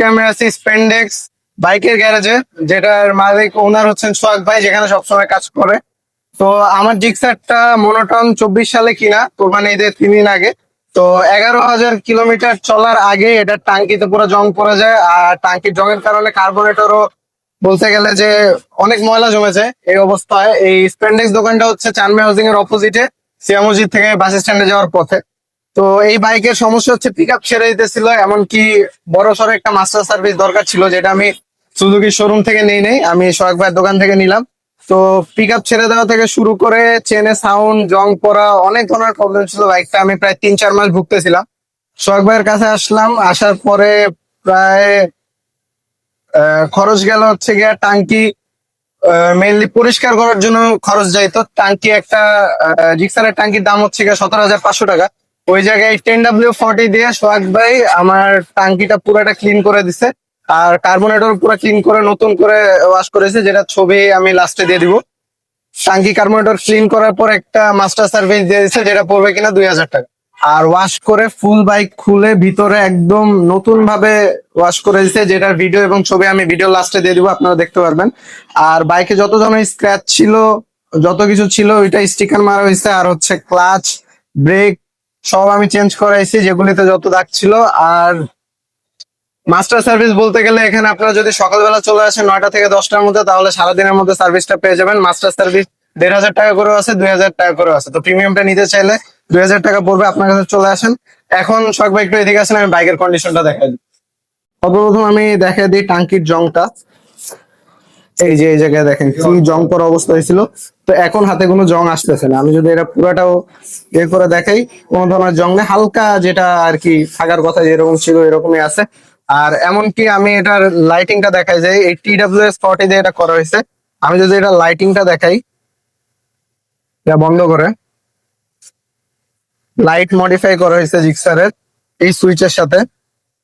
আজকে আমি আছি স্পেন্ডেক্স বাইকের গ্যারেজে, যেটার মালিক ওনার হচ্ছেন সোহাগ ভাই, যেখানে সবসময় কাজ করে। তো আমার জিক্সারটা মনোটন চব্বিশ সালে কিনা, কোরবানি ঈদের তিন দিন আগে। তো এগারো হাজার কিলোমিটার চলার আগে এটা টাঙ্কিতে পুরো জং পড়ে যায়, আর টাঙ্কির জংয়ের কারণে কার্বোনেটরও বলতে গেলে যে অনেক ময়লা জমেছে এই অবস্থায়। এই স্পেন্ডেক্স দোকানটা হচ্ছে চানমে হাউজিং এর অপোজিটে সিয়া মসজিদ থেকে বাস স্ট্যান্ডে যাওয়ার পথে। তো এই বাইকের সমস্যা হচ্ছে পিক আপ ছেড়ে দিতেছিল, এমনকি বড় সড়ো একটা মাস্টার সার্ভিস দরকার ছিল, যেটা আমি সুজুকি শোরুম থেকে নেই নেই, আমি সোহাগ ভাইয়ের দোকান থেকে নিলাম। তো পিক আপ ছেড়ে দেওয়া থেকে শুরু করে চেনে সাউন্ড জং পড়া অনেক ধরনের প্রবলেম ছিল বাইকটা, আমি প্রায় তিন চার মাস ভুগতেছিলাম। সোহাগ ভাইয়ের কাছে আসলাম, আসার পরে প্রায় খরচ গেল হচ্ছে গিয়া টাঙ্কি মেইনলি পরিষ্কার করার জন্য খরচ যাইতো। টাঙ্কি একটা জিক্সারের টাঙ্কির দাম হচ্ছে গিয়ে সতেরো হাজার পাঁচশো টাকা। ওই জায়গায় টেন ডাব্লিউ ফর্টি দিয়ে সোহাগ ভাই আমার টাঙ্কিটা পুরোটা ক্লিন করে দিছে। আর কার্বোনেটর পুরো ক্লিন করে, নতুন করে ওয়াশ করেছে, যেটা ছবি আমি লাস্টে দিয়ে দিব। টাঙ্কি কার্বোনেটর ক্লিন করার পর একটা মাস্টার সার্ভিস দিয়ে দিচ্ছে যেটা পড়বে কিনা দুই হাজার টাকা। আর ওয়াশ করে ফুল বাইক খুলে ভিতরে একদম নতুন ভাবে ওয়াশ করে দিচ্ছে যেটার ভিডিও এবং ছবি আমি ভিডিও লাস্টে দিয়ে দিব, আপনারা দেখতে পারবেন। আর বাইকে যত ধরনের স্ক্র্যাচ ছিল, যত কিছু ছিল, ওইটা স্টিকার মারা হয়েছে, আর হচ্ছে ক্লাচ ব্রেক সব আমি চেঞ্জ করাইছি, যেগুলিতে যত দাগ ছিল। আর মাস্টার সার্ভিস বলতে গেলে এখানে আপনারা যদি সকালবেলা চলে আসেন নয়টা থেকে দশটার মধ্যে, তাহলে সারাদিনের মধ্যে সার্ভিসটা পেয়ে যাবেন। মাস্টার সার্ভিস দেড় হাজার টাকা করে আছে, দুই হাজার টাকা করে আছে। তো প্রিমিয়ামটা নিতে চাইলে দুই হাজার টাকা পড়বে আপনার কাছে চলে আসেন। এখন ভাই একটু এদিকে আসেন, আমি বাইকের কন্ডিশনটা দেখাই দিই। সর্বপ্রথম আমি দেখাই দিই টাঙ্কির জংটা। এই যে এই জায়গায় দেখেন কি জং পর অবস্থা হয়েছিল। তো এখন হাতে কোনো জং আসতেছে না। আমি যদি এটা পুরাটাও ইয়ে করে দেখাই কোনো ধরনের জং নেই। হালকা যেটা আর কি থাকার কথা যেরকম ছিল এরকমই আছে। আর এমনকি আমি এটার লাইটিংটা দেখাই যাই এই টি ডাব্লিউ এস ফর্টি দিয়ে এটা করা হয়েছে আমি যদি এটা লাইটিংটা দেখাই এটা বন্ধ করে। লাইট মডিফাই করা হয়েছে জিক্সারের এই সুইচের সাথে।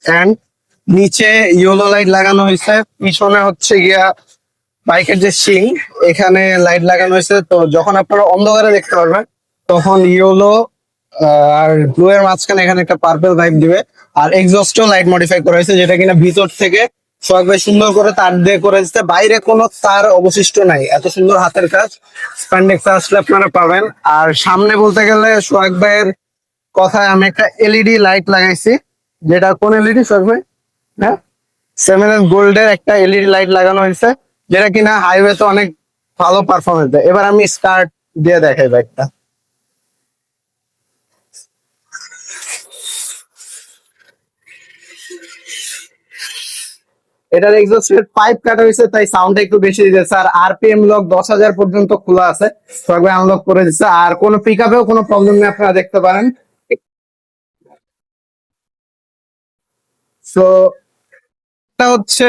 এন্ড নিচে ইয়েলো লাইট লাগানো হয়েছে। পিছনে হচ্ছে গিয়া বাইকের যে সিং এখানে লাইট লাগানো হয়েছে। তো যখন আপনারা অন্ধকারে দেখতে পারবেন, তখন ইয়েলো আর ব্লু এর মাঝখানে এখানে একটা পার্পল ভাইব দিবে। আর এক্সস্টও লাইট মডিফাই করা হয়েছে, যেটা কিনা ভিতর থেকে সোহাগ ভাই সুন্দর করে তার দিয়ে করে দিচ্ছে বাইরে কোনো তার অবশিষ্ট নাই, এত সুন্দর হাতের কাজ। স্প্যান্ডেক্স আসলে আপনারা পাবেন। আর সামনে বলতে গেলে সোহাগ ভাইয়ের কথায় আমি একটা এলইডি লাইট লাগাইছি। যেটা কোন এলইডি সোহাগ ভাই? হ্যাঁ? সেভেন গোল্ডের একটা এলইডি লাইট লাগানো হয়েছে। যেটা কিনা হাইওয়েতে অনেক ভালো পারফরমেন্স দেয়। এবার আমি স্টার্ট দিয়ে দেখাই বাইকটা এটার এক্সস্টের পাইপ কাটা হয়েছে তাই সাউন্ড একটু বেশি দিতেছে আর আরপিএম লক দশ হাজার পর্যন্ত খোলা আছে। সবাই আনলক করে দিচ্ছে আর কোনো পিক আপেও কোনো প্রবলেম নেই, আপনারা দেখতে পারেন। সো এটা হচ্ছে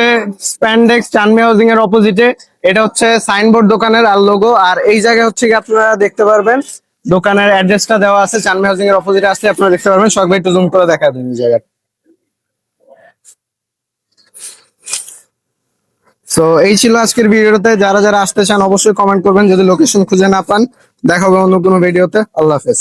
স্প্যান্ডেক্স চানমি হাউজিং এর অপোজিটে এটা হচ্ছে সাইনবোর্ড দোকানের আর লোগো আর এই জায়গায় হচ্ছে আপনারা দেখতে পারবেন, দোকানের অ্যাড্রেসটা দেওয়া আছে, চানমি হাউজিং এর অপোজিটে আসলে আপনারা দেখতে পারবেন। সবাই একটু জুম করে দেখা দিন এই জায়গাটা তো এই ছিল আজকের ভিডিওতে। যারা যারা আসতে চান, অবশ্যই কমেন্ট করবেন। যদি লোকেশন খুঁজে না পান, দেখা হবে অন্য কোনো ভিডিওতে আল্লাহ হাফেজ।